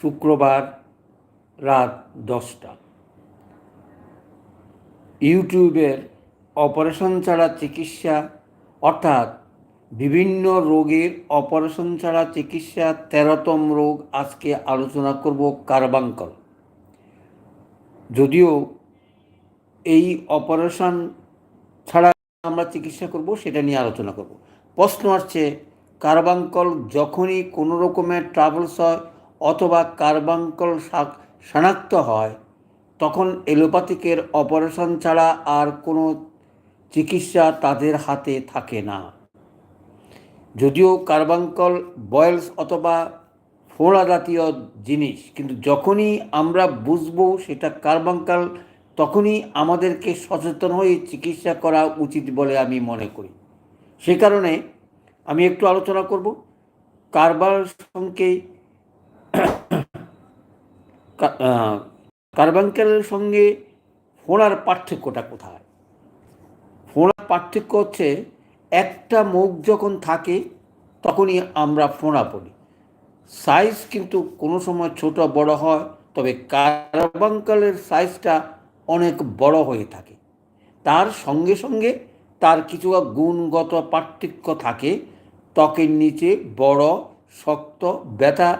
শুক্রবার রাত দশটা। ইউটিউবের অপারেশন ছাড়া চিকিৎসা, অর্থাৎ বিভিন্ন রোগের অপারেশন ছাড়া চিকিৎসা তেরোতম রোগ আজকে আলোচনা করব কার্বাঙ্কল যদিও এই অপারেশন ছাড়া আমরা চিকিৎসা করব সেটা নিয়ে আলোচনা করব। প্রশ্ন আসছে কার্বাঙ্কল যখনই কোনো রকমের ট্রাভেলস হয় অথবা কার্বাঙ্কল শনাক্ত হয়, তখন এলোপ্যাথিকের অপারেশন ছাড়া আর কোনো চিকিৎসা তাদের হাতে থাকে না। যদিও কার্বাঙ্কল বয়েলস অথবা ফোড়া জাতীয় জিনিস, কিন্তু যখনই আমরা বুঝব সেটা কার্বাঙ্কাল, তখনই আমাদেরকে সচেতন হয়ে চিকিৎসা করা উচিত বলে আমি মনে করি। সে কারণে আমি একটু আলোচনা করব। কারবার সঙ্গে কার্বাঙ্কেলের সঙ্গে ফোড়ার পার্থক্যটা কোথায়? ফোড়ার পার্থক্য হচ্ছে একটা মুখ যখন থাকে, তখনই আমরা ফোঁড়া পড়ি। সাইজ কিন্তু কোনো সময় ছোট বড় হয়, তবে কার্বাঙ্কালের সাইজটা অনেক বড় হয়ে থাকে। তার সঙ্গে সঙ্গে তার কিছু গুণগত পার্থক্য থাকে, ত্বকের নিচে বড়, শক্ত, ব্যথা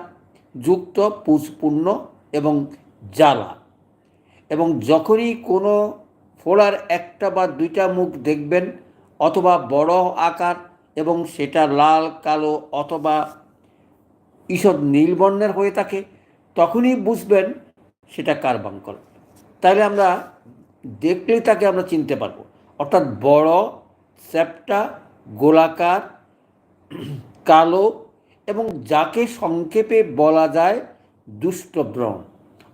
যুক্ত পুষপূর্ণ এবং জ্বালা। এবং যখনই কোনো ফোড়ার একটা বা দুইটা মুখ দেখবেন, অথবা বড় আকার এবং সেটা লাল, কালো অথবা ঈষৎ নীল বর্ণের হয়ে থাকে, তখনই বুঝবেন সেটা কার্বাঙ্কল তাহলে আমরা দেখলেই তাকে আমরা চিনতে পারব। অর্থাৎ বড়, চ্যাপটা, গোলাকার, কালো এবং যাকে সংক্ষেপে বলা যায় দুষ্ট ব্রণ।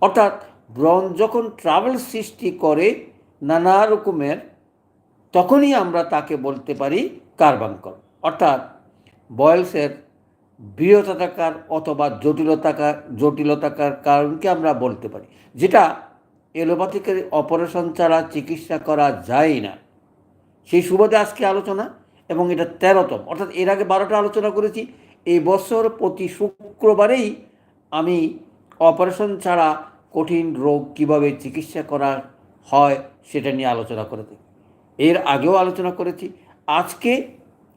অর্থাৎ ব্রণ যখন ট্রাভেল সৃষ্টি করে নানা রকমের, তখনই আমরা তাকে বলতে পারি কার্বাঙ্কল। অর্থাৎ বয়েলসের বৃহতাকার অথবা জটিলতাকার জটিলতাকার কারণকে আমরা বলতে পারি, যেটা এলোপ্যাথিকের অপারেশন ছাড়া চিকিৎসা করা যায় না। সেই সুবাদে আজকে আলোচনা এবং এটা তেরোতম। অর্থাৎ এর আগে বারোটা আলোচনা করেছি এই বছর প্রতি শুক্রবারেই আমি অপারেশন ছাড়া কঠিন রোগ কীভাবে চিকিৎসা করা হয় সেটা নিয়ে আলোচনা করে থাকি। এর আগেও আলোচনা করেছি। আজকে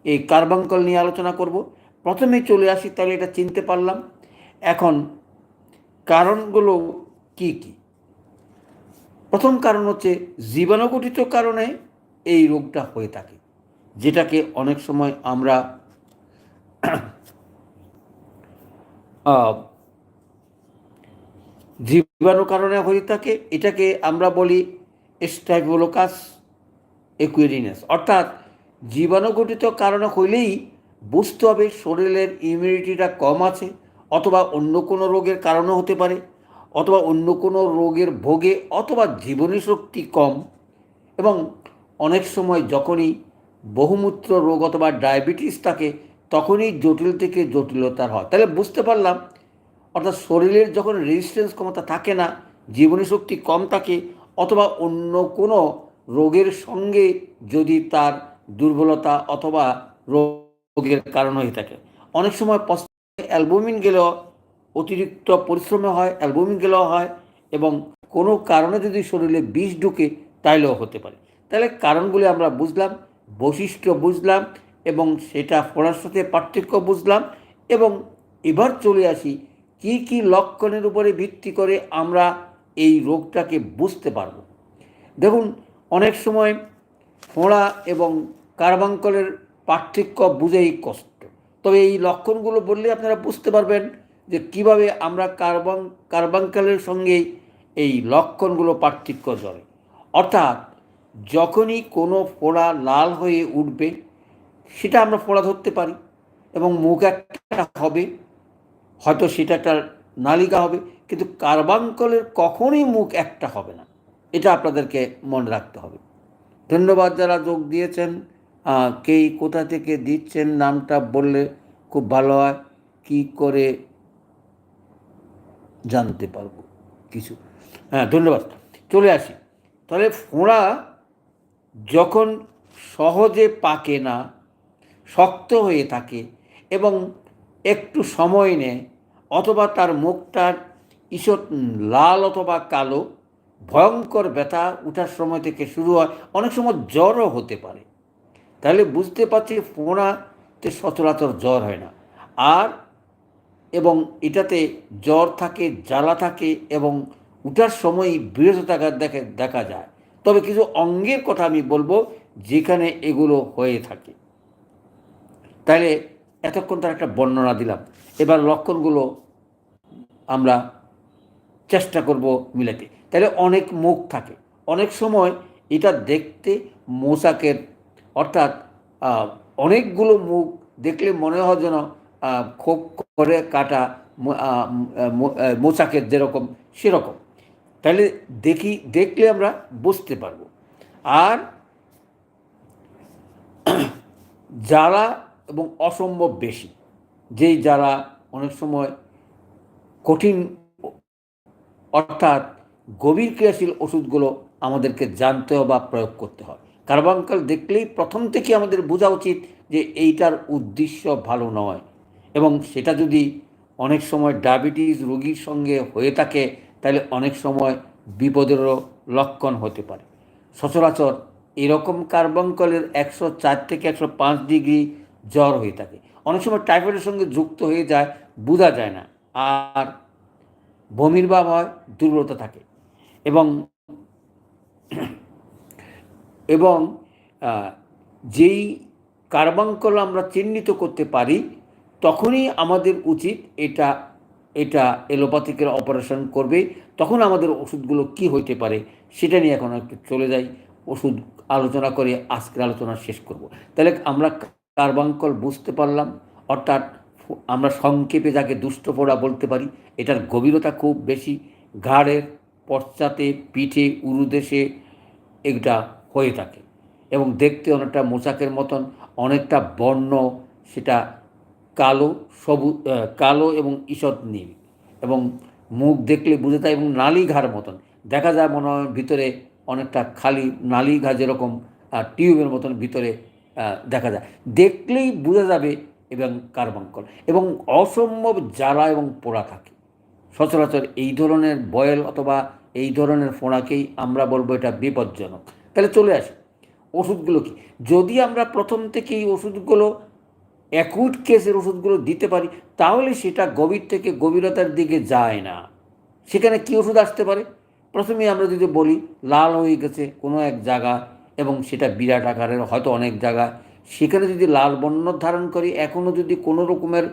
এই কার্বাঙ্কল নিয়ে আলোচনা করব। প্রথমে চলে আসি, তাহলে এটা চিনতে পারলাম। এখন কারণগুলো কি কি? প্রথম কারণ হচ্ছে জীবাণুগঠিত কারণে এই রোগটা হয়ে থাকে, যেটাকে অনেক সময় আমরা জীবাণু কারণে হয়ে থাকে। এটাকে আমরা বলি স্টাইভোলোকাস একুইরিনাস। অর্থাৎ জীবাণুগঠিত কারণে হইলেই বুঝতে হবে শরীরের ইমিউনিটিটা কম আছে অথবা অন্য কোনো রোগের কারণও হতে পারে অথবা অন্য কোনো রোগের ভোগে অথবা জীবনী শক্তি কম এবং অনেক সময় যখনই বহুমূত্র রোগ অথবা ডায়াবেটিস থাকে তখনই জটিল থেকে জটিলতার হয়। তাহলে বুঝতে পারলাম, অর্থাৎ শরীরের যখন রেজিস্ট্যান্স ক্ষমতা থাকে না, জীবনী শক্তি কম থাকে, অথবা অন্য কোনো রোগের সঙ্গে যদি তার দুর্বলতা অথবা রোগের কারণ হয়ে থাকে। অনেক সময় অ্যালবুমিন গেলেও অতিরিক্ত পরিশ্রমে হয় অ্যালবুমিন গেলেও হয়, এবং কোনো কারণে যদি শরীরে বিষ ঢুকে, তাইলেও হতে পারে। তাহলে কারণগুলি আমরা বুঝলাম, বৈশিষ্ট্য বুঝলাম এবং সেটা পড়ার সাথে পার্থক্য বুঝলাম এবং এবার চলে আসি কি কি লক্ষণের উপরে ভিত্তি করে আমরা এই রোগটাকে বুঝতে পারব। দেখুন, অনেক সময় ফোঁড়া এবং কার্বাঙ্কলের পার্থক্য বুঝেই কষ্ট। তবে এই লক্ষণগুলো বললে আপনারা বুঝতে পারবেন যে কীভাবে আমরা কার্বন কার্বাঙ্কালের সঙ্গে এই লক্ষণগুলো পার্থক্য করে অর্থাৎ যখনই কোনো ফোড়া লাল হয়ে উঠবে সেটা আমরা ফোড়া ধরতে পারি এবং মুখ একটা হবে, হয়তো সেটা একটা নালিকা হবে, কিন্তু কার্বাঙ্কলের কখনই মুখ একটা হবে না। এটা আপনাদেরকে মনে রাখতে হবে। ধন্যবাদ যারা যোগ দিয়েছেন। কে কোথা থেকে দিচ্ছেন নামটা বললে খুব ভালো হয়। কী করে জানতে পারব কিছু। হ্যাঁ ধন্যবাদ। চলে আসি। তাহলে ফোঁড়া যখন সহজে পাকে না শক্ত হয়ে থাকে এবং একটু সময় নেয়, অথবা তার মুখটার ঈষৎ লাল অথবা কালো, ভয়ঙ্কর ব্যথা উঠার সময় থেকে শুরু হয়, অনেক সময় জ্বরও হতে পারে। তাহলে বুঝতে পারছি ফোঁড়াতে সচরাচর জ্বর হয় না। আর এবং এটাতে জ্বর থাকে, জ্বালা থাকে এবং উঠার সময় বিরত দেখে দেখা যায়। তবে কিছু অঙ্গের কথা আমি বলব যেখানে এগুলো হয়ে থাকে। তাহলে এতক্ষণ তার একটা বর্ণনা দিলাম। এবার লক্ষণগুলো আমরা চেষ্টা করব মিলাতে। তাহলে অনেক মুখ থাকে। অনেক সময় এটা দেখতে মোসাকের অর্থাৎ অনেকগুলো মুখ দেখলে মনে হয় যেন খোপ করে কাটা মোসাকের যেরকম সেরকম। তাহলে দেখি, দেখলে আমরা বুঝতে পারব। আর জ্বালা এবং অসম্ভব বেশি। যেই যারা অনেক সময় কঠিন অর্থাৎ গভীর ক্রিয়াশীল ওষুধগুলো আমাদেরকে জানতে বা প্রয়োগ করতে হয়। কার্বাঙ্কাল দেখলেই প্রথম থেকে আমাদের বোঝা উচিত যে এইটার উদ্দেশ্য ভালো নয় এবং সেটা যদি অনেক সময় ডায়াবেটিস রোগীর সঙ্গে হয়ে থাকে, তাহলে অনেক সময় বিপদেরও লক্ষণ হতে পারে। সচরাচর এরকম কার্বঙ্কলের একশো চার থেকে একশো পাঁচ ডিগ্রি জ্বর হয়ে থাকে। অনেক সময় টাইফয়েডের সঙ্গে যুক্ত হয়ে যায়, বোঝা যায় না। আর বমির ভাব হয়, দুর্বলতা থাকে। এবং এবং যেই কার্বাঙ্কল আমরা চিহ্নিত করতে পারি, তখনই আমাদের উচিত এটা এটা এলোপ্যাথিকের অপারেশন করবে। তখন আমাদের ওষুধগুলো কি হইতে পারে, সেটা নিয়ে এখন একটু চলে যাই। ওষুধ আলোচনা করে আজকের আলোচনা শেষ করব। তাহলে আমরা কার্বাঙ্কল বুঝতে পারলাম, অর্থাৎ আমরা সংক্ষেপে যাকে দুষ্ট ফোড়া বলতে পারি, এটার গভীরতা খুব বেশি, ঘাড়ের পশ্চাতে, পিঠে, উরুদেশে এটা হয়ে থাকে এবং দেখতে অনেকটা মোচাকের মতন, অনেকটা বর্ণ, সেটা কালো, সবুজ কালো এবং ঈষৎ নীল এবং মুখ দেখলে বুঝে যায় এবং নালী ঘাড় মতন। দেখা যায় মনে হয় ভিতরে অনেকটা খালি নালি ঘা যেরকম টিউবের মতন ভিতরে দেখা যায়। দেখলেই বোঝা যাবে এবং কার্বাঙ্কল এবং অসম্ভব জ্বালা এবং পোড়া থাকে। সচরাচর এই ধরনের বয়েল অথবা এই ধরনের ফোঁড়াকেই আমরা বলব এটা বিপজ্জনক। তাহলে চলে আসি। ওষুধগুলো কি? যদি আমরা প্রথম থেকেই ওষুধগুলো অ্যাকুট কেসের ওষুধগুলো দিতে পারি, তাহলে সেটা গভীর থেকে গভীরতার দিকে যায় না। সেখানে কি ওষুধ আসতে পারে? প্রথমেই আমরা যদি বলি, লাল হয়ে গেছে কোনো এক জায়গা এবং সেটা বিরাট আকারের, হয়তো অনেক জায়গায় সেখানে যদি লাল বর্ণ ধারণ করি এখনও যদি কোনো রকমের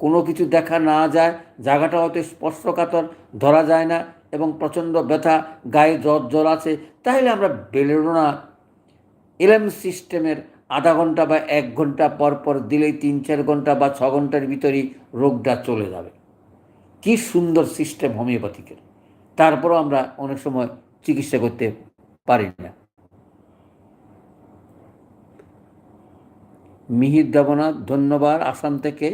কোনো কিছু দেখা না যায়, জায়গাটা হয়তো স্পর্শকাতর, ধরা যায় না এবং প্রচণ্ড ব্যথা, গায়ে জ্বর জ্বর আছে, তাহলে আমরা বেলেডোনা এলএম সিস্টেমের আধা ঘণ্টা বা এক ঘণ্টা পর পর দিলেই তিন চার ঘণ্টা বা ছ ঘণ্টার ভিতরেই রোগটা চলে যাবে। কি সুন্দর সিস্টেম হোমিওপ্যাথিকের। তারপরও আমরা অনেক সময় চিকিৎসা করতে পারি না। মিহির দেবনাথ ধন্যবাদ। আসাম থেকে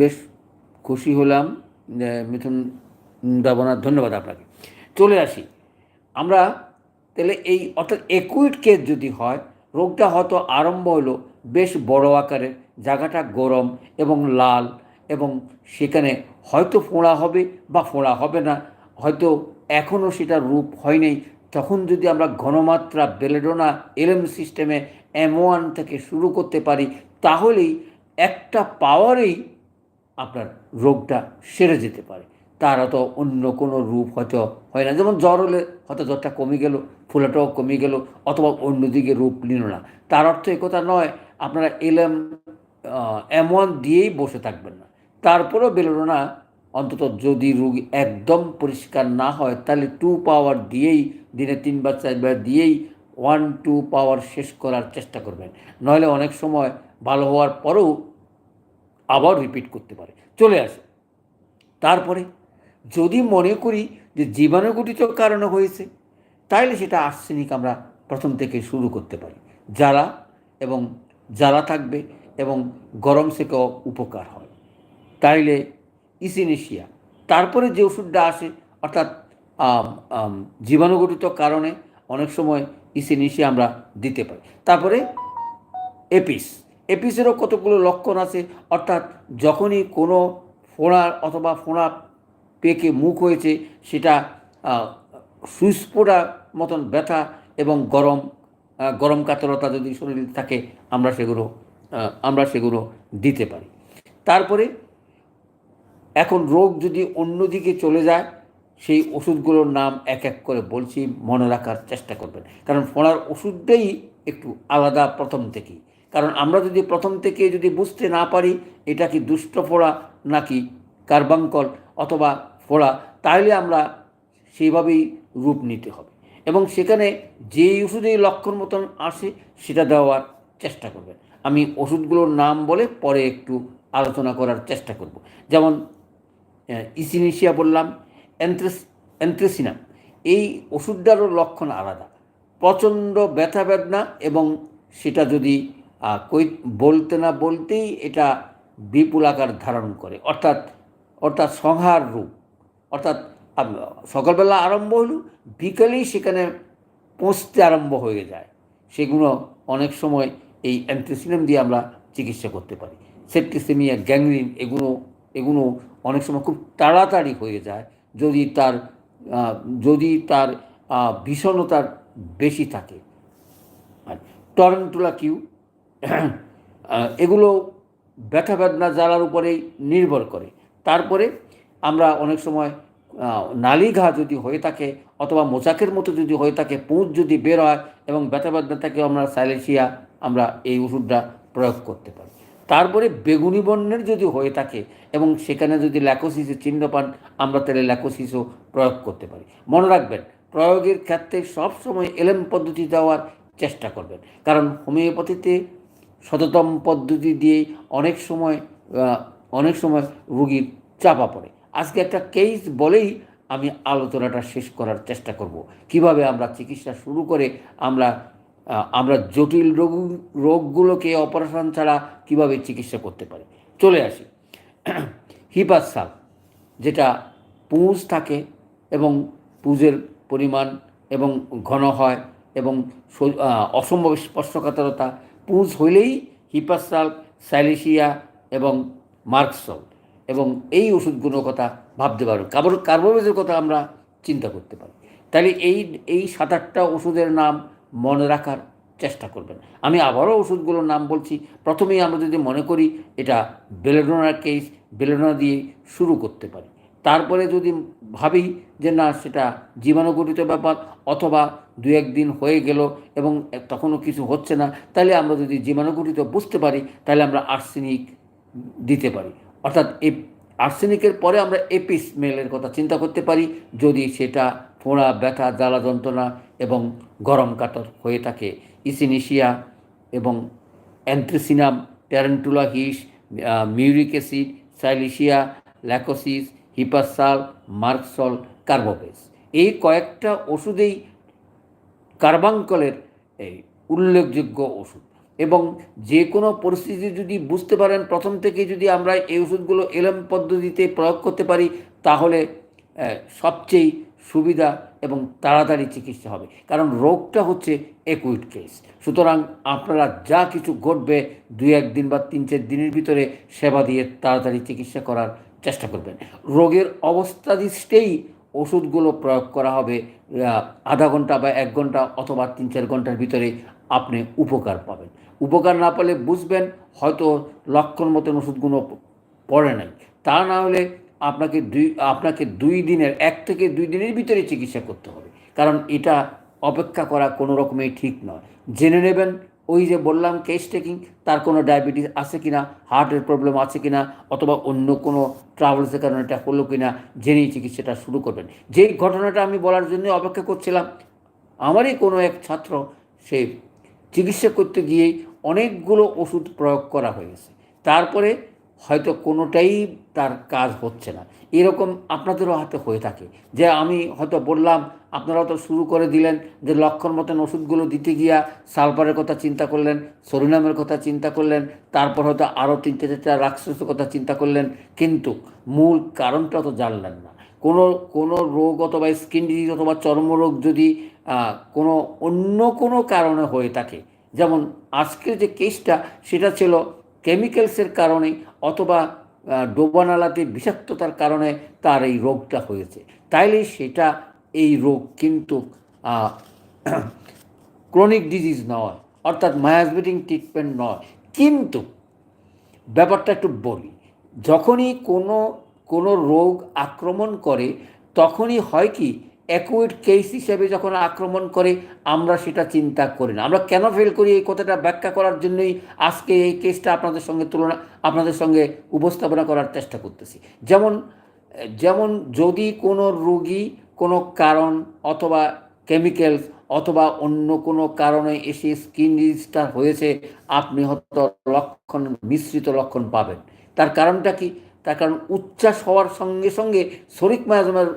বেশ খুশি হলাম মিথুন দেবনাথ, ধন্যবাদ আপনাকে। চলে আসি। আমরা তাহলে এই, অর্থাৎ একুইট কেস যদি হয়, রোগটা হয়তো আরম্ভ হলো বেশ বড় আকারে, জায়গাটা গরম এবং লাল এবং সেখানে হয়তো ফোঁড়া হবে বা ফোঁড়া হবে না। হয়তো এখনও সেটা রূপ হয়নি। তখন যদি আমরা ঘনমাত্রা বেলেডোনা এলএম সিস্টেমে এম ওয়ান থেকে শুরু করতে পারি, তাহলেই একটা পাওয়ারেই আপনার রোগটা সেরে যেতে পারে। তার হয়তো অন্য কোনো রূপ হয়তো হয় না। যেমন জ্বর হলে হয়তো জ্বরটা কমে গেল, ফোলাটাও কমে গেল, অথবা অন্যদিকে রূপ নিল না। তার অর্থ এ কথা নয়, আপনারা এলএম এম ওয়ান দিয়েই বসে থাকবেন না। তারপরেও বেরোনো না অন্তত যদি রোগী একদম পরিষ্কার না হয়, তাহলে টু পাওয়ার দিয়েই, দিনে তিনবার, চারবার দিয়েই ওয়ান টু পাওয়ার শেষ করার চেষ্টা করবেন। নইলে অনেক সময় ভালো হওয়ার পরেও আবার রিপিট করতে পারে। চলে আসে তারপরে, যদি মনে করি যে জীবাণুঘটিত কারণে হয়েছে তাইলে সেটা আর্সেনিক আমরা প্রথম থেকে শুরু করতে পারি। জ্বালা এবং জ্বালা থাকবে এবং গরম থেকেও উপকার হয়। তাইলে ইসিনেশিয়া। তারপরে যে ওষুধটা আসে, অর্থাৎ জীবাণুঘটিত কারণে অনেক সময় ইসিনেশিয়া আমরা দিতে পারি। তারপরে এপিস। এপিসেরও কতগুলো লক্ষণ আছে? অর্থাৎ যখনই কোনো ফোড়া অথবা ফোড়া পেকে মুখ হয়েছে, সেটা পোড়া মতন ব্যথা এবং গরম গরম কাতরতা যদি শরীরে থাকে, আমরা সেগুলো আমরা সেগুলো দিতে পারি। তারপরে এখন রোগ যদি অন্যদিকে চলে যায়, সেই ওষুধগুলোর নাম এক এক করে বলছি, মনে রাখার চেষ্টা করবেন। কারণ ফোড়ার ওষুধটাই একটু আলাদা প্রথম থেকেই। কারণ আমরা যদি প্রথম থেকে যদি বুঝতে না পারি, এটা কি দুষ্ট ফোড়া নাকি কার্বাঙ্কল অথবা ফোড়া তাহলে আমরা সেইভাবেই রূপ নিতে হবে। এবং সেখানে যেই ওষুধেই লক্ষণ মতন আসে, সেটা দেওয়ার চেষ্টা করবেন। আমি ওষুধগুলোর নাম বলে পরে একটু আলোচনা করার চেষ্টা করব। যেমন ইসিনিশিয়া বললাম, অ্যান্থ্রেস অ্যান্থ্রেসিনাম এই ওষুধটারও লক্ষণ আলাদা। প্রচণ্ড ব্যথা বেদনা এবং সেটা যদি কই, বলতে না বলতেই এটা বিপুল আকার ধারণ করে। অর্থাৎ অর্থাৎ সংহার রূপ। অর্থাৎ সকালবেলা আরম্ভ হলো, বিকেলেই সেখানে পৌঁছতে আরম্ভ হয়ে যায়। সেগুলো অনেক সময় এই অ্যান্থ্রেসিনাম দিয়ে আমরা চিকিৎসা করতে পারি। সেপ্টিসেমিয়া, গ্যাংরিন, এগুলো এগুলো অনেক সময় খুব তাড়াতাড়ি হয়ে যায় যদি তার যদি তার ভীষণতার বেশি থাকে। টরেন্টুলা কিউ এগুলো ব্যথা বেদনা জ্বালার উপরেই নির্ভর করে। তারপরে আমরা অনেক সময় নালি ঘা যদি হয়ে থাকে অথবা মোচাকের মতো যদি হয়ে থাকে পুঁজ যদি বের হয় এবং ব্যথা বেদনা থাকে আমরা সাইলেশিয়া আমরা এই ওষুধটা প্রয়োগ করতে পারি। তারপরে বেগুনি বর্ণের যদি হয়ে থাকে এবং সেখানে যদি ল্যাকোসিসের চিহ্ন পান, আমরা তাহলে ল্যাকোসিসও প্রয়োগ করতে পারি। মনে রাখবেন, প্রয়োগের ক্ষেত্রে সবসময় এলএম পদ্ধতি দেওয়ার চেষ্টা করবেন। কারণ হোমিওপ্যাথিতে শততম পদ্ধতি দিয়ে অনেক সময় অনেক সময় রুগীর চাপা পড়ে। আজকে একটা কেস বলেই আমি আলোচনাটা শেষ করার চেষ্টা করব। কীভাবে আমরা চিকিৎসা শুরু করে আমরা আমরা জটিল রোগ, রোগগুলোকে অপারেশন ছাড়া কীভাবে চিকিৎসা করতে পারি? চলে আসি। হিপাসাল যেটা পুঁজ থাকে এবং পুঁজের পরিমাণ এবং ঘন হয় এবং অসম্ভব স্পর্শকাতরতা, পুঁজ হইলেই হিপাসাল স্যালিসিয়া এবং মার্কসল এবং এই ওষুধগুলোর কথা ভাবতে পারো। কার্বো কার্বোভেজের কথা আমরা চিন্তা করতে পারি। তাহলে এই এই সাত আটটা ওষুধের নাম মনে রাখার চেষ্টা করবেন। আমি আবারও ওষুধগুলোর নাম বলছি। প্রথমেই আমরা যদি মনে করি এটা বেলেডোনার কেস, বেলেডোনা দিয়ে শুরু করতে পারি। তারপরে যদি ভাবি যে না, সেটা জীবাণুঘটিত ব্যাপার অথবা দু একদিন হয়ে গেল এবং তখনও কিছু হচ্ছে না, তাহলে আমরা যদি জীবাণুঘটিত বুঝতে পারি, তাহলে আমরা আর্সেনিক দিতে পারি। অর্থাৎ এই আর্সেনিকের পরে আমরা এপিস মেলের কথা চিন্তা করতে পারি। যদি সেটা ফোঁড়া ব্যথা, জ্বালা যন্ত্রণা এবং গরম কাতর হয়ে থাকে। ইসিনিশিয়া এবং অ্যান্থ্রিসিনাম ট্যারেন্টুলা হিস মিউরিক অ্যাসিড, সাইলিশিয়া, ল্যাকোসিস হিপাসাল মার্কসল কার্বোভেস এই কয়েকটা ওষুধেই কার্বাঙ্কলের এই উল্লেখযোগ্য ওষুধ। এবং যে কোনো পরিস্থিতি যদি বুঝতে পারেন, প্রথম থেকে যদি আমরা এই ওষুধগুলো এলএম পদ্ধতিতে প্রয়োগ করতে পারি, তাহলে সবচেয়ে সুবিধা এবং তাড়াতাড়ি চিকিৎসা হবে। কারণ রোগটা হচ্ছে একুইট কেস সুতরাং আপনারা যা কিছু ঘটবে দুই একদিন বা তিন চার দিনের ভিতরে সেবা দিয়ে তাড়াতাড়ি চিকিৎসা করার চেষ্টা করবেন। রোগের অবস্থা দৃষ্টেই ওষুধগুলো প্রয়োগ করা হবে আধা ঘণ্টা বা এক ঘণ্টা অথবা তিন চার ঘণ্টার ভিতরে আপনি উপকার পাবেন। উপকার না পেলে বুঝবেন, হয়তো লক্ষণ মতন ওষুধগুলো পড়ে নাই। তা না হলে আপনাকে দুই আপনাকে দুই দিনের, এক থেকে দুই দিনের ভিতরে চিকিৎসা করতে হবে। কারণ এটা অপেক্ষা করা কোনো রকমেই ঠিক নয়। জেনে নেবেন, ওই যে বললাম কেস টেকিং তার কোনো ডায়াবেটিস আছে কিনা হার্টের প্রবলেম আছে কিনা, অথবা অন্য কোনো ট্রাভেলসের কারণে এটা হলো কিনা, জেনেই চিকিৎসাটা শুরু করবেন। যেই ঘটনাটা আমি বলার জন্য অপেক্ষা করছিলাম, আমারই কোনো এক ছাত্র, সে চিকিৎসা করতে গিয়েই অনেকগুলো ওষুধ প্রয়োগ করা হয়েছে তারপরে হয়তো কোনোটাই তার কাজ হচ্ছে না। এরকম আপনাদেরও হাতে হয়ে থাকে যে আমি হয়তো বললাম আপনারা তো শুরু করে দিলেন যে লক্ষণ মতন ওষুধগুলো দিতে গিয়া সালফারের কথা চিন্তা করলেন সরিনামের কথা চিন্তা করলেন, তারপর হয়তো আরও তিনটে চারটা রাক্ষসের কথা চিন্তা করলেন, কিন্তু মূল কারণটা তো জানলেন না। কোনো কোনো রোগ অথবা স্কিন ডিজিজ অথবা চর্মরোগ যদি কোনো অন্য কোনো কারণে হয়ে থাকে, যেমন আজকের যে কেসটা সেটা ছিল কেমিক্যালসের কারণে অথবা ডোবানালাতে বিষাক্ততার কারণে তার এই রোগটা হয়েছে। তাইলে সেটা এই রোগ কিন্তু ক্রনিক ডিজিজ নয়, অর্থাৎ মায়াজবেটিং ট্রিটমেন্ট নয়। কিন্তু ব্যাপারটা একটু বলি, যখনই কোনো কোনো রোগ আক্রমণ করে, তখনই হয় কি অ্যাকুইড কেস হিসেবে যখন আক্রমণ করে, আমরা সেটা চিন্তা করি না। আমরা কেন ফেল করি এই কথাটা ব্যাখ্যা করার জন্যই আজকে এই কেসটা আপনাদের সঙ্গে তুলনা, আপনাদের সঙ্গে উপস্থাপনা করার চেষ্টা করতেছি। যেমন যেমন যদি কোনো রোগী কোনো কারণ অথবা কেমিক্যালস অথবা অন্য কোনো কারণে এসে স্কিন ডিজিজটা হয়েছে, আপনি হয়তো লক্ষণ, মিশ্রিত লক্ষণ পাবেন। তার কারণটা কি? তার কারণ উচ্ছ্বাস হওয়ার সঙ্গে সঙ্গে শরিক মায়াজমের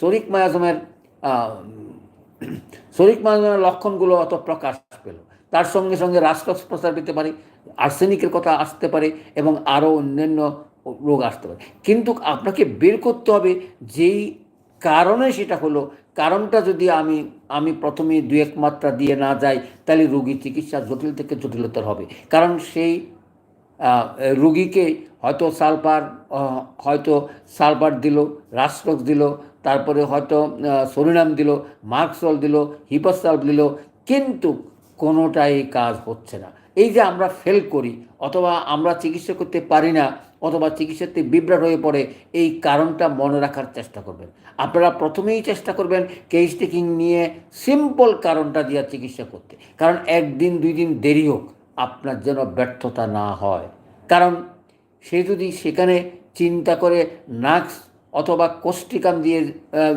শরিক মায়াজমের শরিক মায়াজমের লক্ষণগুলো অত প্রকাশ পেল তার সঙ্গে সঙ্গে রাষ্ট্রক্স প্রচার পেতে পারে, আর্সেনিকের কথা আসতে পারে এবং আরও অন্যান্য রোগ আসতে পারে। কিন্তু আপনাকে বের করতে হবে যেই কারণে সেটা হলো, কারণটা যদি আমি আমি প্রথমে দু এক মাত্রা দিয়ে না যাই, তাহলে রোগীর চিকিৎসা জটিল থেকে জটিলতর হবে। কারণ সেই রুগীকে হয়তো সালফার হয়তো সালফার দিল রাস্টক্স দিল তারপরে হয়তো সরিনাম দিল, মার্কসল দিল হিপাসাল্ভ দিল, কিন্তু কোনোটাই কাজ হচ্ছে না। এই যে আমরা ফেল করি, অথবা আমরা চিকিৎসা করতে পারি না, অথবা চিকিৎসাতে বিভ্রাট হয়ে পড়ে, এই কারণটা মনে রাখার চেষ্টা করবেন। আপনারা প্রথমেই চেষ্টা করবেন কেস টেকিং নিয়ে সিম্পল কারণটা দিয়ে চিকিৎসা করতে। কারণ একদিন দুই দিন দেরি হোক, আপনার যেন ব্যর্থতা না হয়। কারণ সে যদি সেখানে চিন্তা করে নাক্স অথবা কোষ্টিকাম দিয়ে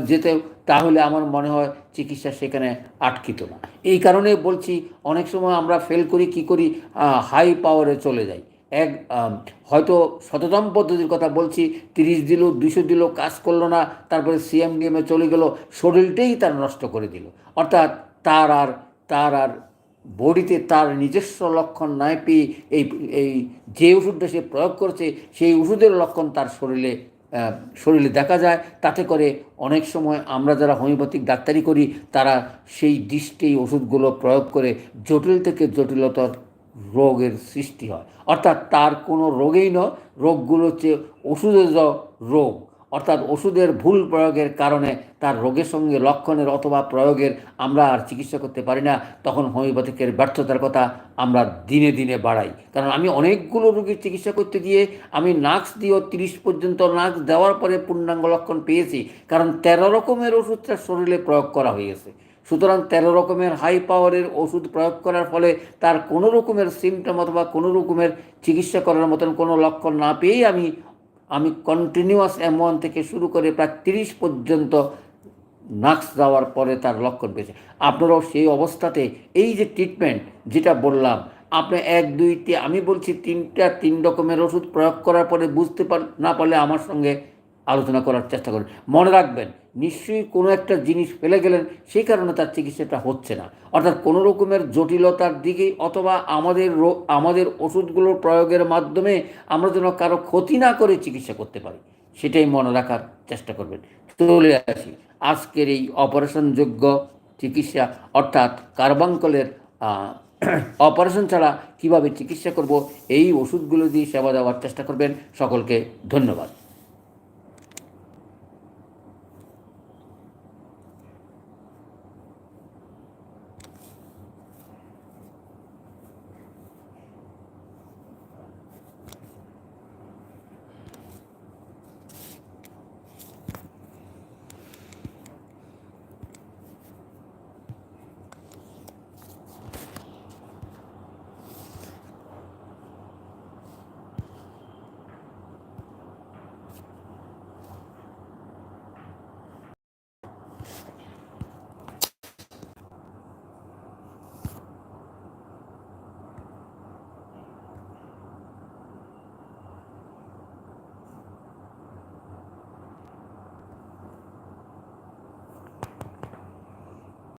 যেতে, তাহলে আমার মনে হয় চিকিৎসা সেখানে আটকিত না। এই কারণে বলছি, অনেক সময় আমরা ফেল করি, কি করি? হাই পাওয়ারে চলে যাই। এক হয়তো শততম পদ্ধতির কথা বলছি, তিরিশ দিল দুশো দিল, কাজ করল না, তারপরে সিএমডিএমে চলে গেল, শরীরটাই তার নষ্ট করে দিল। অর্থাৎ তার আর তার আর বডিতে তার নিজস্ব লক্ষণ নাই পেয়ে এই এই যে ওষুধটা সে প্রয়োগ করছে, সেই ওষুধের লক্ষণ তার শরীরে শরীরে দেখা যায়, তাতে করে অনেক সময় আমরা যারা হোমিওপ্যাথিক ডাক্তারি করি, তারা সেই দৃষ্টি ওষুধগুলো প্রয়োগ করে জটিল থেকে জটিলতর রোগের সৃষ্টি হয়। অর্থাৎ তার কোনো রোগেই নয় রোগগুলো হচ্ছে ওষুধের রোগ। অর্থাৎ ওষুধের ভুল প্রয়োগের কারণে তার রোগের সঙ্গে লক্ষণের অথবা প্রয়োগের আমরা আর চিকিৎসা করতে পারি না, তখন হোমিওপ্যাথিকের ব্যর্থতার কথা আমরা দিনে দিনে বাড়াই। কারণ আমি অনেকগুলো রোগীর চিকিৎসা করতে গিয়ে আমি নাক্স দিয়েও তিরিশ পর্যন্ত নাক্স দেওয়ার পরে পূর্ণাঙ্গ লক্ষণ পেয়েছি, কারণ তেরো রকমের ওষুধটা শরীরে প্রয়োগ করা হয়েছে। সুতরাং তেরো রকমের হাই পাওয়ারের ওষুধ প্রয়োগ করার ফলে তার কোনো রকমের সিমটম অথবা কোনো রকমের চিকিৎসা করার মতন কোনো লক্ষণ না পেয়েই আমি আমি কন্টিনিউয়াস এম ওয়ান থেকে শুরু করে প্রায় তিরিশ পর্যন্ত নাক্স যাওয়ার পরে তার লক্ষণ পেয়েছে। আপনারাও সেই অবস্থাতে এই যে ট্রিটমেন্ট যেটা বললাম, আপনি এক দুইটি আমি বলছি তিনটা, তিন রকমের ওষুধ প্রয়োগ করার পরে বুঝতে পার, না পারলে আমার সঙ্গে আলোচনা করার চেষ্টা করুন। মনে রাখবেন, নিশ্চয়ই কোনো একটা জিনিস ফেলে গেলেন, সেই কারণে তার চিকিৎসাটা হচ্ছে না। অর্থাৎ কোনো রকমের জটিলতার দিকে অথবা আমাদের আমাদের ওষুধগুলোর প্রয়োগের মাধ্যমে আমরা যেন কারও ক্ষতি না করে চিকিৎসা করতে পারি, সেটাই মনে রাখার চেষ্টা করবেন। চলে আসি। আজকের এই অপারেশনযোগ্য চিকিৎসা, অর্থাৎ কার্বাঙ্কলের অপারেশন ছাড়া কীভাবে চিকিৎসা করব, এই ওষুধগুলো দিয়ে সেবা দেওয়ার চেষ্টা করবেন। সকলকে ধন্যবাদ।